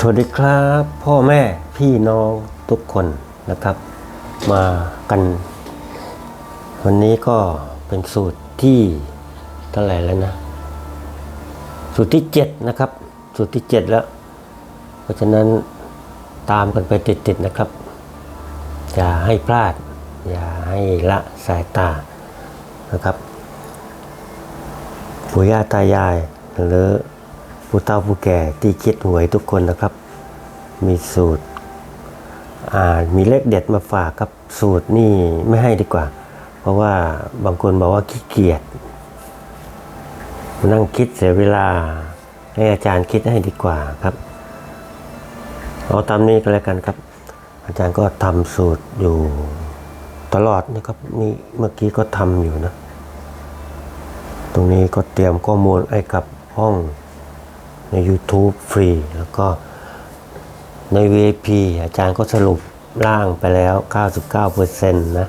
สวัสดีครับพ่อแม่พี่น้องทุกคนนะครับ มากัน วันนี้ก็เป็นสูตรที่เท่าไหร่แล้วนะ สูตรที่เจ็ดนะครับ สูตรที่เจ็ดแล้ว เพราะฉะนั้นตามกันไปติดๆนะครับ อย่าให้พลาด อย่าให้ละสายตานะครับปู่ย่าตายายหรือ ผู้เฒ่าผู้แก่ที่คิดหวยทุกคนนะครับ มีสูตรอ่ามีเลขเด็ดมาฝากครับสูตรนี่ไม่ให้ดีกว่า เพราะว่าบางคนบอกว่าขี้เกียจนั่งคิดเสียเวลาให้อาจารย์คิดให้ดีกว่าครับเอาตามนี้ก็แล้วกันครับ อาจารย์ก็ทำสูตรอยู่ตลอดนะครับนี่เมื่อกี้ก็ทำอยู่นะ ตรงนี้ก็เตรียมข้อมูลให้กับห้อง ใน YouTube ฟรี แล้วก็ใน VIP อาจารย์ก็สรุปร่างไปแล้ว 99%นะ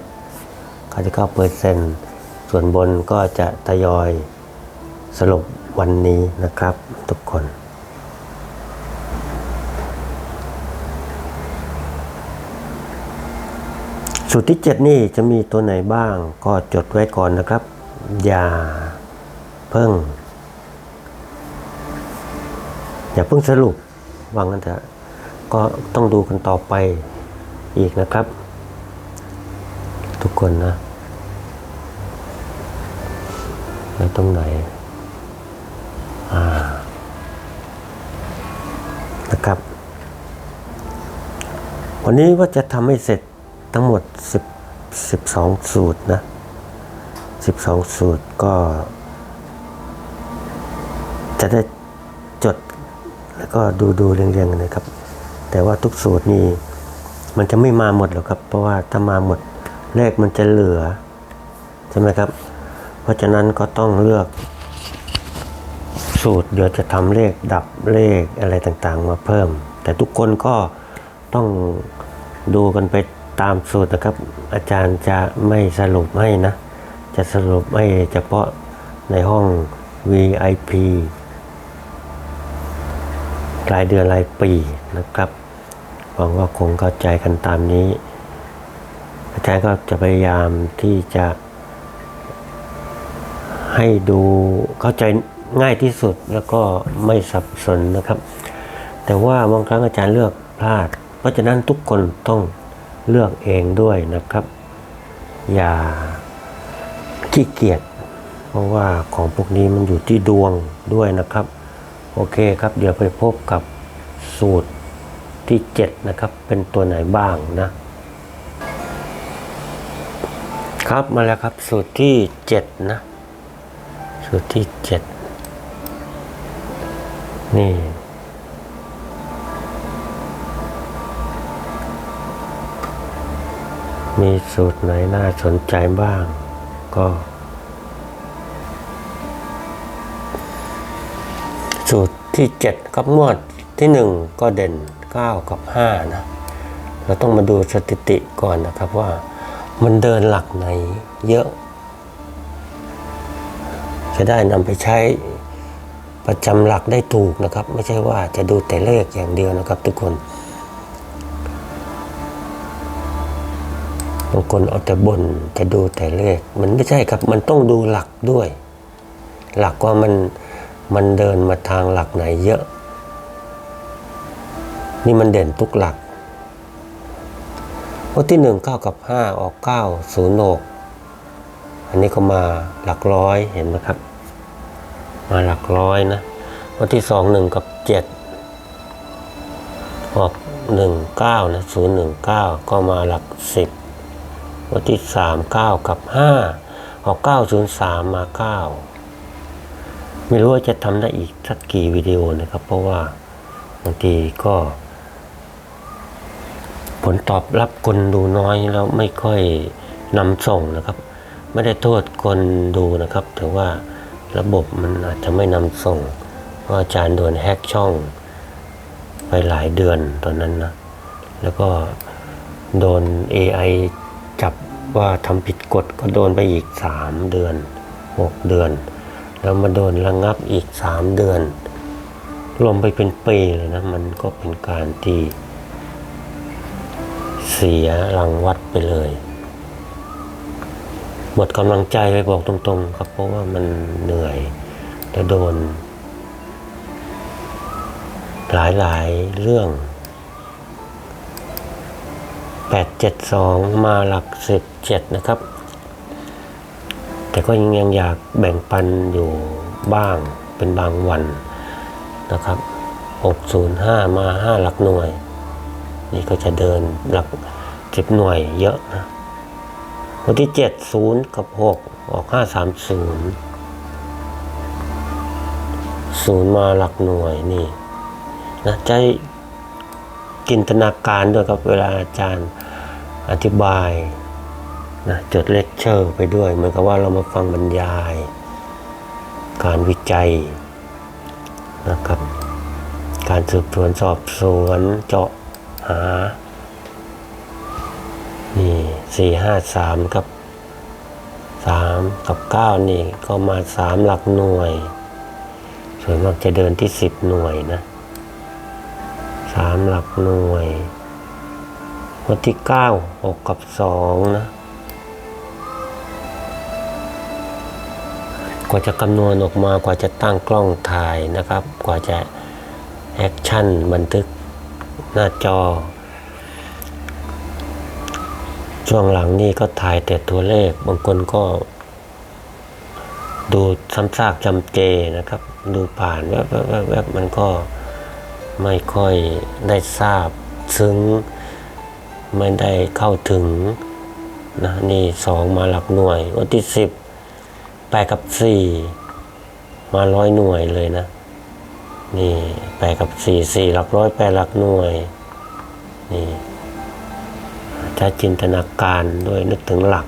99%ส่วนบนก็จะทยอยสรุปวันนี้นะครับทุกคนสูตรที่ 7 นี่จะมีตัวไหนบ้างก็จดไว้ก่อนนะครับ อย่าเพิ่ง อย่าเพิ่งสรุปวางกันเถอะก็ต้องดูกันต่อไปอีกนะครับ ทุกคนนะในตรงไหนอ่านะครับ วันนี้ว่าจะทำให้เสร็จทั้งหมด 10 12 สูตรนะ 12 สูตรก็ จะได้จด แล้วก็ดูดูเรียงๆกันนะครับ แต่ว่าทุกสูตรนี่มันจะไม่มาหมดหรอกครับ เพราะว่าถ้ามาหมดเลขมันจะเหลือใช่ไหมครับ เพราะฉะนั้นก็ต้องเลือก สูตรเดี๋ยวจะทำเลขดับเลขอะไรต่างๆ มาเพิ่ม แต่ทุกคนก็ต้องดูกันไปตามสูตรนะครับ อาจารย์จะไม่สรุปให้นะ จะสรุปให้เฉพาะในห้อง VIP รายเดือนรายปีนะครับหวังว่าคงเข้าใจกันตามนี้ อาจารย์ก็จะพยายามที่จะให้ดูเข้าใจง่ายที่สุดแล้วก็ไม่สับสนนะครับ แต่ว่าบางครั้งอาจารย์เลือกพลาด เพราะฉะนั้นทุกคนต้องเลือกเองด้วยนะครับ อย่าขี้เกียจเพราะว่าของพวกนี้มันอยู่ที่ดวงด้วยนะครับ โอเคครับ เดี๋ยวไปพบกับสูตรที่ 7 นะครับ เป็นตัวไหนบ้างนะ ครับมาแล้วครับสูตรที่ 7 นะ สูตรที่ 7 นี่ มีสูตรไหนน่าสนใจบ้างก็ สูตรที่7กับงวดที่ 1 ก็เด่น 9 กับ 5 นะ เราต้องมาดูสถิติก่อนนะครับว่ามันเดินหลักไหนเยอะ จะได้นำไปใช้ประจำหลักได้ถูกนะครับ ไม่ใช่ว่าจะดูแต่เลขอย่างเดียวนะครับทุกคนบางคนเอาแต่บนจะดูแต่เลข มันไม่ใช่ครับ มันต้องดูหลักด้วย หลักว่ามัน มันเดินมาทางหลักไหนเยอะ นี่มันเด่นทุกหลักวันที่หนึ่งเก้ากับห้าออกเก้าศูนย์หกอันนี้ก็มาหลักร้อยเห็นไหมครับ มาหลักร้อยนะวันที่สองหนึ่งกับเจ็ดออกหนึ่งเก้านะศูนย์หนึ่งเก้าก็มาหลักสิบวันที่สามเก้ากับห้าออกเก้าศูนย์สามมาเก้า ไม่รู้ว่าจะทำได้อีกสักกี่วิดีโอนะครับ เพราะว่าบางทีก็ ผลตอบรับคนดูน้อยแล้วไม่ค่อยนำส่งนะครับ ไม่ได้โทษคนดูนะครับถือว่าระบบมันอาจจะไม่นำส่ง เพราะอาจารย์โดนแฮกช่องไปหลายเดือนตอนนั้นนะ แล้วก็โดน AI จับว่าทำผิดกฎก็โดนไปอีก 3 เดือน 6 เดือน แล้วมาโดนระงับอีก 3 เดือน รวมไปเป็นปีเลยนะ มันก็เป็นการที่เสียรังวัดไปเลย หมดกำลังใจไปบอกตรงๆ ครับ เพราะว่ามันเหนื่อยและโดน หลายๆเรื่อง 872 มาหลัก 17 นะครับ แต่ก็ยังยังอยากแบ่งปันอยู่บ้างเป็นบางวันนะครับ 605 มา 5 หลักหน่วย นี่ก็จะเดินหลัก 10 หน่วยเยอะนะวันที่ 7 0 กับ 6 ออก 530 0 มาหลักหน่วยนี่นะใจจินตนาการด้วยครับเวลาอาจารย์อธิบาย นะจดเลคเชอร์ไปด้วยเหมือนกับว่าเรามาฟังบรรยาย การวิจัยนะครับ การสืบสวนสอบสวนเจาะหา นี่สี่ห้าสามกับสามกับเก้านี่ก็มาสามหลักหน่วย ส่วนมากจะเดินที่สิบหน่วยนะสามหลักหน่วยวันที่เก้าหกกับสองนะ กว่าจะคำนวณออกมากว่าจะตั้งกล้องถ่ายนะครับ กว่าจะแอคชั่นบันทึกหน้าจอ ช่วงหลังนี่ก็ถ่ายแต่ตัวเลข บางคนก็ ดูซ้ำซากจำเจนะครับ ดูผ่านแวบแวบแบแวบมันก็ไม่ค่อยได้ทราบซึ้ง ไม่ได้เข้าถึงนะนี่สองมาหลักหน่วย วันที่สิบ แปดกับสี่มาร้อยหน่วยเลยนะ นี่แปดกับสี่สี่หลักร้อยแปดหลักหน่วย นี่ใช้จินตนาการด้วยนึกถึงหลัก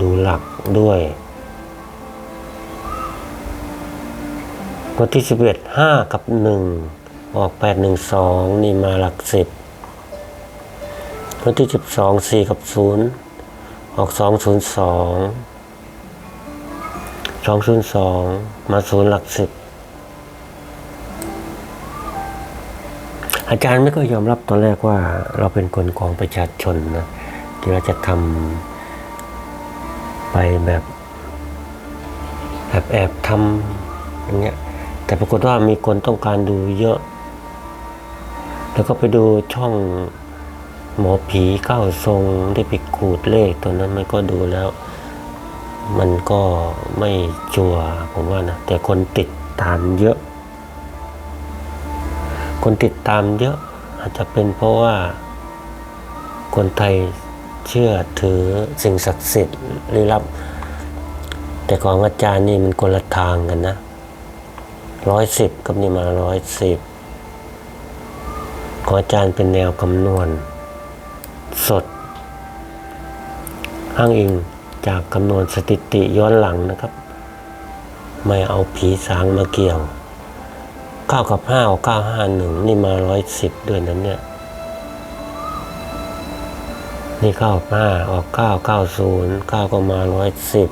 ดูหลักด้วยวันที่สิบเอ็ดห้ากับหนึ่งออกแปดหนึ่งสองนี่มาหลักสิบวันที่สิบสองสี่กับศูนย์ออกสองศูนย์สอง สองศูนย์สองมาศูนย์หลักสิบอาจารย์ไม่ก็ยอมรับตอนแรกว่าเราเป็นคนของประชาชนนะที่เราจะทำไปแบบแอบแอบทำอย่างเงี้ยแต่ปรากฏว่ามีคนต้องการดูเยอะ แล้วก็ไปดูช่องหมอผีเข้าทรงได้ไปขูดเลขตัวนั้นมันก็ดูแล้ว มันก็ไม่จัวผมว่านะ แต่คนติดตามเยอะ คนติดตามเยอะ อาจจะเป็นเพราะว่า คนไทยเชื่อถือสิ่งศักดิ์สิทธิ์ลี้ลับ แต่ของอาจารย์นี่มันคนละทางกันนะร้อยสิบกับนี่มาร้อยสิบของอาจารย์เป็นแนวคำนวณ สด อ้างอิง จากคำนวณสถิติย้อนหลังนะครับ ไม่เอาผีสางมาเกี่ยวเก้ากับห้าออกเก้าห้าหนึ่งนี่มาร้อยสิบด้วยนั้นเนี่ย นี่เก้ากับห้าออกเก้าเก้าศูนย์เก้าก็มาร้อยสิบ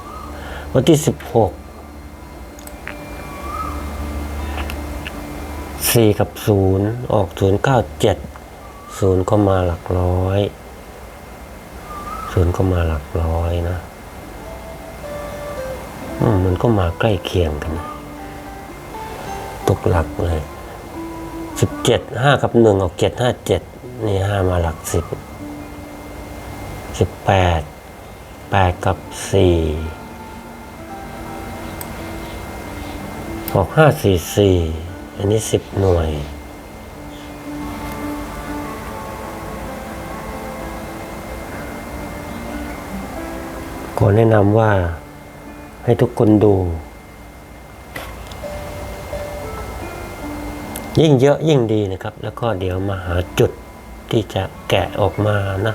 วันที่สิบหกสี่กับศูนย์ออกศูนย์เก้าเจ็ดศูนย์ก็มาหลักร้อยศูนย์ก็มาหลักร้อยนะ มันก็มาใกล้เคียงกัน ตกหลักเลยสิบเจ็ดห้ากับหนึ่งออกเจ็ดห้าเจ็ดนี่ห้ามาหลักสิบสิบแปดแปดกับสี่ออกห้าสี่สี่อันนี้สิบหน่วยขอแนะนำว่า ให้ทุกคนดู ยิ่งเยอะยิ่งดีนะครับ แล้วก็เดี๋ยวมาหาจุดที่จะแกะออกมานะ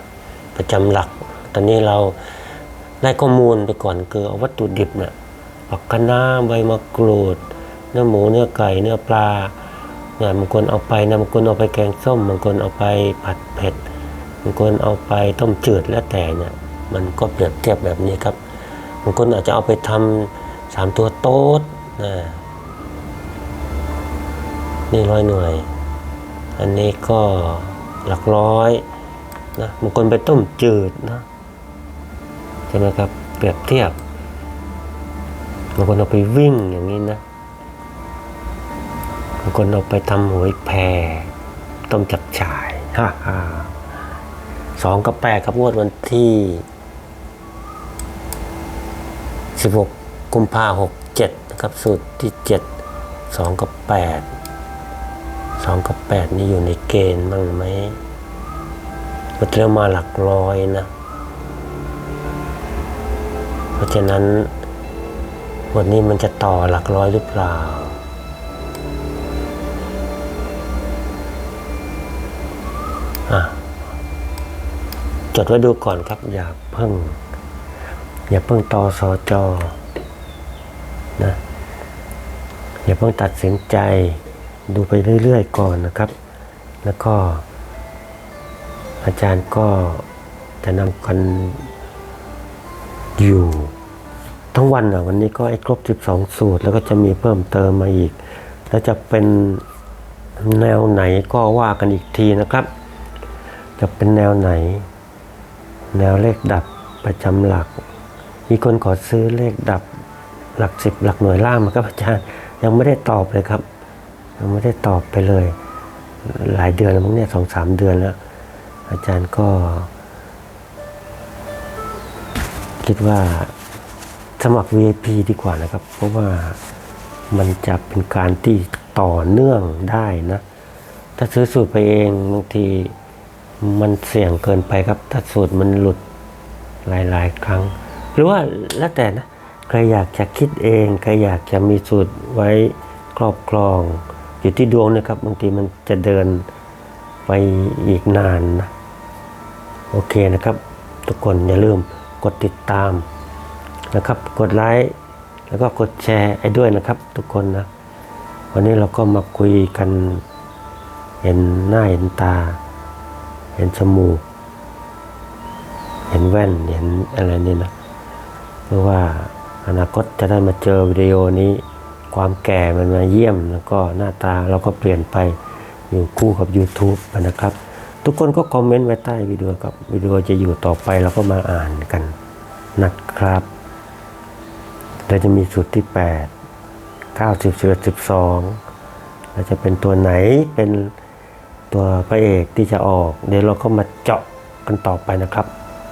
ประจำหลัก ตอนนี้เราได้ข้อมูลไปก่อนคือเอาวัตถุดิบเนะ่ะผักคะน้าใบมะกรูด เนื้อหมูเนื้อไก่เนื้อปลาเนี่ยบางคนเอาไปนะบางคนเอาไปแกงส้มบางคนเอาไปผัดเผ็ดบางคนเอาไปต้มจืดแล้วแต่เนี่ยมันก็เปรียบเทียบแบบนี้ครับางคนอาจจะเอาไปทำสามตัวโต๊ดนะนี่ร้อยหน่วย อันนี้ก็หลักร้อยนะบางคนไปต้มจืดนะใช่ไหมครับเปรียบเทียบบางคนเอาไปวิ่งอย่างนี้นะบางคนเอาไปทำหวยแพรต้มจับฉ่ายฮ่าฮ่าสองกับแปดครับงวดวันที่ สิบหกกุมภาหกเจ็ดนะครับสูตรที่เจ็ดสองกับแปดสองกับแปดนี่อยู่ในเกณฑ์บ้างไหมมันเริ่มมาหลักร้อยนะ เพราะฉะนั้นวันนี้มันจะต่อหลักร้อยหรือเปล่าจดไว้ดูก่อนครับอย่าเพิ่ง อย่าเพิ่งต่อสอจอนะอย่าเพิ่งตัดสินใจดูไปเรื่อยๆก่อนนะครับ แล้วก็อาจารย์ก็จะนำกันอยู่ทั้งวันอะวันนี้ก็ไอ้ครบ 12 สูตร แล้วก็จะมีเพิ่มเติมมาอีก แล้วจะเป็นแนวไหนก็ว่ากันอีกทีนะครับ จะเป็นแนวไหน แนวเลขดับประจำหลัก มีคนขอซื้อเลขดับหลักสิบหลักหน่วยล่างมาครับอาจารย์ ยังไม่ได้ตอบเลยครับ ยังไม่ได้ตอบไปเลย หลายเดือนแล้วมั้งเนี่ยสองสามเดือนแล้ว อาจารย์ก็ คิดว่าสมัคร VIP ดีกว่านะครับ เพราะว่ามันจะเป็นการที่ต่อเนื่องได้นะ ถ้าซื้อสูตรไปเองบางทีมันเสี่ยงเกินไปครับ ถ้าสูตรมันหลุดหลาย ๆ ครั้ง หรือว่าแล้วแต่นะใครอยากจะคิดเองใครอยากจะมีสูตรไว้ครอบครอง อยู่ที่ดวงนะครับบางทีมันจะเดินไปอีกนานนะโอเคนะครับ ทุกคนอย่าลืมกดติดตามนะครับ กดไลค์แล้วก็กดแชร์ให้ด้วยนะครับ ทุกคนนะ วันนี้เราก็มาคุยกันเห็นหน้าเห็นตา เห็นจมูกเห็นแว่นเห็นอะไรนี่นะ เพราะว่าอนาคตจะได้มาเจอวิดีโอนี้ ความแก่มันมาเยี่ยมแล้วก็หน้าตาเราก็เปลี่ยนไปอยู่คู่กับ YouTube นะครับ ทุกคนก็คอมเมนต์ไว้ใต้วิดีโอครับวิดีโอจะอยู่ต่อไปเราก็มาอ่านกันนะครับเราจะมีสูตรที่ 8 9 10 11 12เราจะเป็นตัวไหนเป็นตัวพระเอกที่จะออก เดี๋ยวเราก็มาเจาะกันต่อไปนะครับ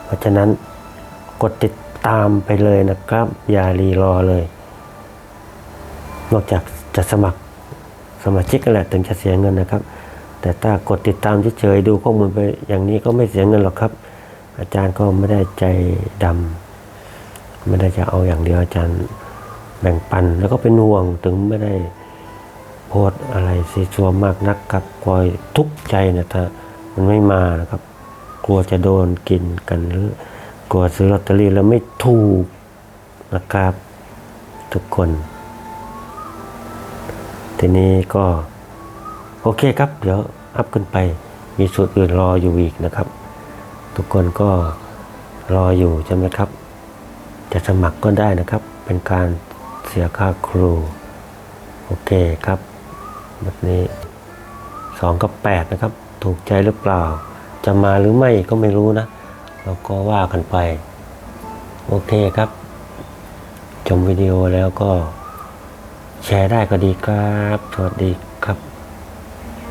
เพราะฉะนั้นกดติด ตามไปเลยนะครับ อย่ารีรอเลย นอกจากจะสมัครสมาชิกกันแหละถึงจะเสียเงินนะครับ แต่ถ้ากดติดตามเฉยๆดูข้อมูลไปอย่างนี้ก็ไม่เสียเงินหรอกครับ อาจารย์ก็ไม่ได้ใจดำไม่ได้จะเอาอย่างเดียวอาจารย์แบ่งปันแล้วก็เป็นห่วงถึงไม่ได้โพสอะไรซีซัวมากนักครับคอยทุกข์ใจนะถ้ามันไม่มานะครับ กลัวจะโดนกินกันหรือ กลัวซื้อลอตเตอรี่แล้วไม่ถูกนะครับ ทุกคน ทีนี้ก็ โอเคครับ เดี๋ยวอัพขึ้นไป มีสูตรอื่นรออยู่อีกนะครับ ทุกคนก็รออยู่ใช่ไหมครับ จะสมัครก็ได้นะครับ เป็นการเสียค่าครู โอเคครับแบบนี้สองกับแปดนะครับ ถูกใจหรือเปล่า จะมาหรือไม่ก็ไม่รู้นะ เราก็ว่ากันไป โอเคครับ ชมวิดีโอแล้วก็ แชร์ได้ก็ดีครับ สวัสดีครับ